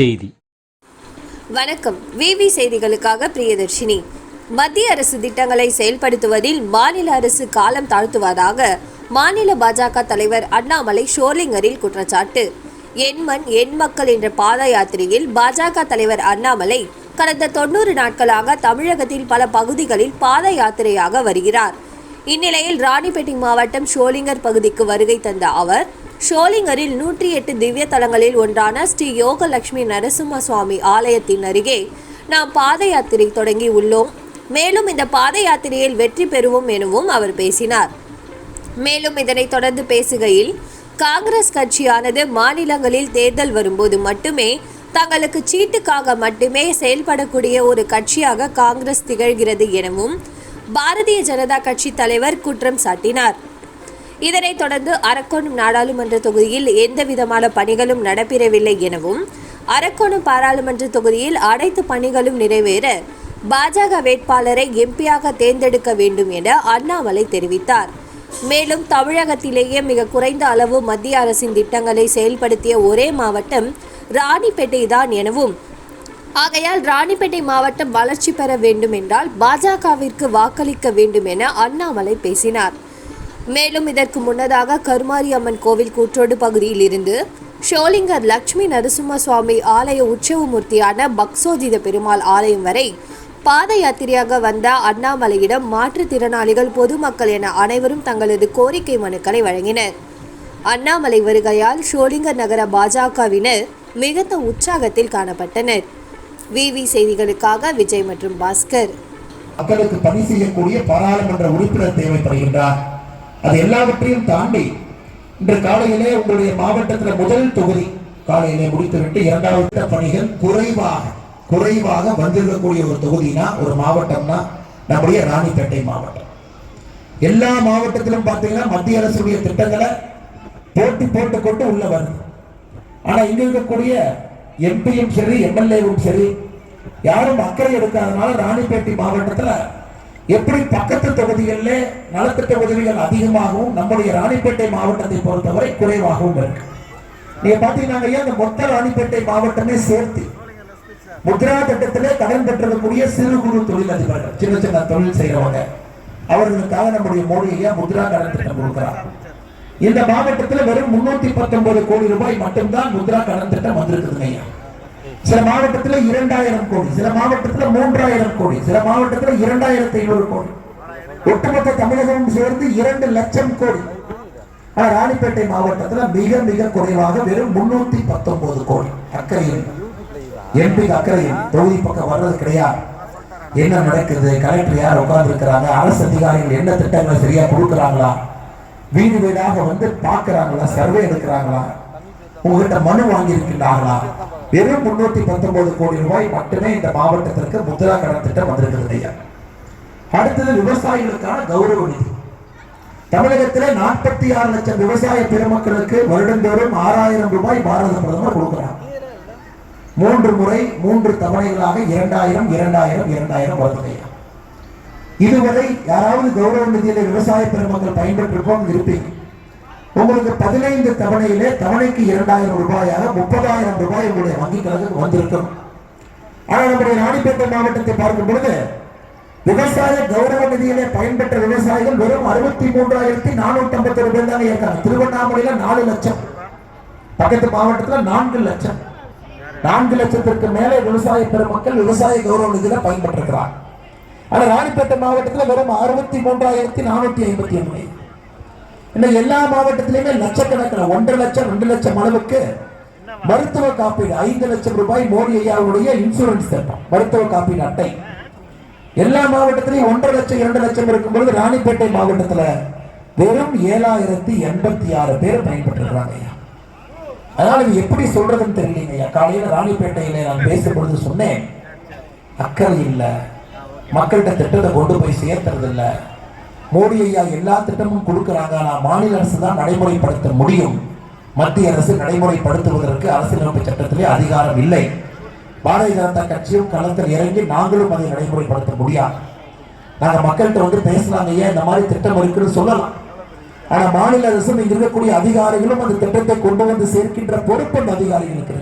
செய்தி. வணக்கம். விவி செய்திகளுக்காக பிரியதர்ஷினி. மத்திய அரசு திட்டங்களை செயல்படுத்துவதில் மாநில அரசு காலம் தாழ்த்துவதாக மாநில பாஜக தலைவர் அண்ணாமலை ஷோலிங்கரில் குற்றச்சாட்டு. எண்மண் எண் மக்கள் என்ற பாத யாத்திரையில் பாஜக தலைவர் அண்ணாமலை கடந்த தொண்ணூறு நாட்களாக தமிழகத்தில் பல பகுதிகளில் பாத யாத்திரையாக வருகிறார். இந்நிலையில் ராணிப்பேட்டை மாவட்டம் ஷோலிங்கர் பகுதிக்கு வருகை தந்த அவர் ஷோலிங்கரில் நூற்றி எட்டு திவ்ய தலங்களில் ஒன்றான ஸ்ரீ யோகலட்சுமி நரசிம்ம சுவாமி ஆலயத்தின் அருகே நாம் பாத யாத்திரை தொடங்கி உள்ளோம். மேலும் இந்த பாத யாத்திரையில் வெற்றி பெறுவோம் எனவும் அவர் பேசினார். மேலும் இதனைத் தொடர்ந்து பேசுகையில் காங்கிரஸ் கட்சியானது மாநிலங்களில் தேர்தல் வரும்போது மட்டுமே தங்களுக்கு சீட்டுக்காக மட்டுமே செயல்படக்கூடிய ஒரு கட்சியாக காங்கிரஸ் திகழ்கிறது எனவும் பாரதிய ஜனதா கட்சி தலைவர் குற்றம் சாட்டினார். இதனைத் தொடர்ந்து அரக்கோணம் நாடாளுமன்ற தொகுதியில் எந்தவிதமான பணிகளும் நடைபெறவில்லை எனவும் அரக்கோணம் பாராளுமன்ற தொகுதியில் அனைத்து பணிகளும் நிறைவேற பாஜக வேட்பாளரை எம்பியாக தேர்ந்தெடுக்க வேண்டும் என அண்ணாமலை தெரிவித்தார். மேலும் தமிழகத்திலேயே மிக குறைந்த அளவு மத்திய அரசின் திட்டங்களை செயல்படுத்திய ஒரே மாவட்டம் ராணிப்பேட்டை தான் எனவும் ஆகையால் ராணிப்பேட்டை மாவட்டம் வளர்ச்சி பெற வேண்டும் என்றால் பாஜகவிற்கு வாக்களிக்க வேண்டும் என அண்ணாமலை பேசினார். மேலும் இதற்கு முன்னதாக கருமாரி அம்மன் கோவில் கூற்றோடு பகுதியில் இருந்து ஷோலிங்கர் லட்சுமி நரசிம்ம சுவாமி ஆலய உற்சவமூர்த்தியான பக்சோஜித பெருமாள் ஆலயம் வரை பாத யாத்திரையாக வந்த அண்ணாமலையிடம் மாற்றுத்திறனாளிகள் பொதுமக்கள் என அனைவரும் தங்களது கோரிக்கை மனுக்களை வழங்கினர். அண்ணாமலை வருகையால் ஷோலிங்கர் நகர பாஜகவினர் மிகுந்த உற்சாகத்தில் காணப்பட்டனர். விவி செய்திகளுக்காக விஜய் மற்றும் பாஸ்கர். மக்களுக்கு பணி செய்யக்கூடிய பாராளுமன்ற உறுப்பினர் தேவைப்படுகின்றார். அது எல்லாவற்றையும் தாண்டி இன்று காலையிலே உங்களுடைய மாவட்டத்தில் முதல் தொகுதி காலையிலே முடித்துவிட்டு இரண்டாவது பணிகள் குறைவாக குறைவாக வந்திருக்கக்கூடிய ஒரு தொகுதினா ஒரு மாவட்டம்னா நம்முடைய ராணிப்பேட்டை மாவட்டம். எல்லா மாவட்டத்திலும் பார்த்தீங்கன்னா மத்திய அரசுடைய திட்டங்களை போட்டி போட்டுக்கொண்டு உள்ள வருது. ஆனா இங்க இருக்கக்கூடிய எம்பியும் சரி எம்எல்ஏவும் சரி யாரும் அக்கறை எடுக்காதனால ராணிப்பேட்டை மாவட்டத்தில் எப்படி பக்கத்து தொகுதிகளில் நலத்திட்ட உதவிகள் அதிகமாகவும் நம்முடைய ராணிப்பேட்டை மாவட்டத்தை பொறுத்தவரை குறைவாகவும் இருக்கு. நீங்க பாத்தீங்கன்னா ஐயா இந்த மொத்த ராணிப்பேட்டை மாவட்டமே சேர்த்து முத்ரா திட்டத்திலே கடன் பெற்றிருக்கக்கூடிய சிறு குறு தொழிலதிபர்கள் சின்ன சின்ன தொழில் செய்யறவங்க அவர்களுக்காக நம்முடைய மோடி ஐயா முத்ரா கடன் திட்டம் கொடுக்கிறார். இந்த மாவட்டத்தில் வெறும் முன்னூத்தி பத்தொன்பது கோடி ரூபாய் மட்டும்தான் முத்ரா கடன் திட்டம் வந்திருக்குதுங்க ஐயா. சில மாவட்டத்தில் இரண்டாயிரம் கோடி சில மாவட்டத்தில் மூன்றாயிரம் கோடி சில மாவட்டத்தில் இரண்டாயிரத்தி ஐநூறு கோடி. ஒட்டுமொத்த தமிழகம் சேர்ந்து இரண்டு லட்சம் கோடி. ஆனா ராணிப்பேட்டை மாவட்டத்தில் மிக மிக குறைவாக வெறும் முன்னூத்தி பத்தொன்பது கோடி. அக்கறையில் எம்பி அக்கறையில் தொகுதி பக்கம் வர்றது கிடையாது. என்ன நடக்குது? கலெக்டர் யார் உட்கார்ந்து இருக்கிறாங்க அரசு அதிகாரிகள் என்ன திட்டங்கள் சரியா கொடுக்குறாங்களா? வீடு வீடாக வந்து பார்க்கறாங்களா? சர்வே எடுக்கிறாங்களா? உங்ககிட்ட மனு வாங்கி இருக்கின்றார்களா வெறும் முன்னூத்தி பத்தொன்பது கோடி ரூபாய் மட்டுமே இந்த மாவட்டத்திற்கு முத்ரா கடன் திட்டம் வந்திருக்கிறது ஐயா. அடுத்தது விவசாயிகளுக்கான கௌரவ நிதி. தமிழகத்தில் நாற்பத்தி ஆறு லட்சம் விவசாய பெருமக்களுக்கு வருடந்தோறும் ஆறாயிரம் ரூபாய் பாரத பிரதமர் கொடுக்கிறார். மூன்று முறை மூன்று தவணைகளாக இரண்டாயிரம் இரண்டாயிரம் இரண்டாயிரம் வருது இதுவரை யாராவது கௌரவ நிதியில விவசாய பெருமக்கள் பயன்பெற்றிருப்போம் இருப்பீங்க. உங்களுக்கு பதினைந்து தவணையிலே தவணைக்கு இரண்டாயிரம் ரூபாயாக முப்பதாயிரம் ரூபாய் உங்களுடைய வங்கி கணக்கு வந்திருக்கும். ஆனால் நம்முடைய ராணிப்பேட்டை மாவட்டத்தை பார்க்கும் பொழுது விவசாய கௌரவ நிதியிலே பயன்பெற்ற விவசாயிகள் வெறும் அறுபத்தி மூன்றாயிரத்தி நானூத்தி ஐம்பத்தி ஒரு பேர் தாங்க இருக்காங்க. திருவண்ணாமலையில நாலு லட்சம். பக்கத்து மாவட்டத்தில் நான்கு லட்சம். நான்கு லட்சத்திற்கு மேலே விவசாய பெருமக்கள் விவசாய கௌரவ நிதியில பயன்பெற்றிருக்கிறார் ஆனால் ராணிப்பேட்டை மாவட்டத்தில் வெறும் அறுபத்தி மூன்றாயிரத்தி நானூத்தி ஐம்பத்தி ஒன்பது இன்னும் எல்லா மாவட்டத்திலுமே லட்சக்கணக்கில் ஒன்றரை லட்சம் ரெண்டு லட்சம் அளவுக்கு மருத்துவ காப்பீடு ஐந்து லட்சம் ரூபாய் மோடி ஐயாவுடைய இன்சூரன்ஸ் திட்டம் மருத்துவ காப்பீடு அட்டை. எல்லா மாவட்டத்திலையும் ஒன்றரை லட்சம் இரண்டு லட்சம் இருக்கும் பொழுது ராணிப்பேட்டை மாவட்டத்துல வெறும் ஏழாயிரத்தி எண்பத்தி ஆறு பேர் பயன்பெற்றிருக்கிறாங்க ஐயா. அதனால இது எப்படி சொல்றதுன்னு தெரியலீங்க ஐயா. காலையில் ராணிப்பேட்டையில நான் பேசும் பொழுது சொன்னேன் அக்கறை இல்லை. மக்கள்கிட்ட திட்டத்தை கொண்டு போய் சேர்த்துறது இல்லை மோடி ஐயா எல்லா திட்டமும் கொடுக்கறாங்க. ஆனா மாநில அரசு தான் நடைமுறைப்படுத்த முடியும். மத்திய அரசு நடைமுறைப்படுத்துவதற்கு அரசியலமைப்பு சட்டத்திலே அதிகாரம் இல்லை. பாரதிய ஜனதா கட்சியும் களத்தில் இறங்கி நாங்களும் அதை நடைமுறைப்படுத்த முடியாது நாங்க மக்கள்கிட்ட வந்து பேசலாங்க ஐயா இந்த மாதிரி திட்டம் இருக்குன்னு சொல்லலாம். ஆனால் மாநில அரசும் இங்க இருக்கக்கூடிய அதிகாரிகளும் அந்த திட்டத்தை கொண்டு வந்து சேர்க்கின்ற பொறுப்பு அந்த அதிகாரிகளுக்கு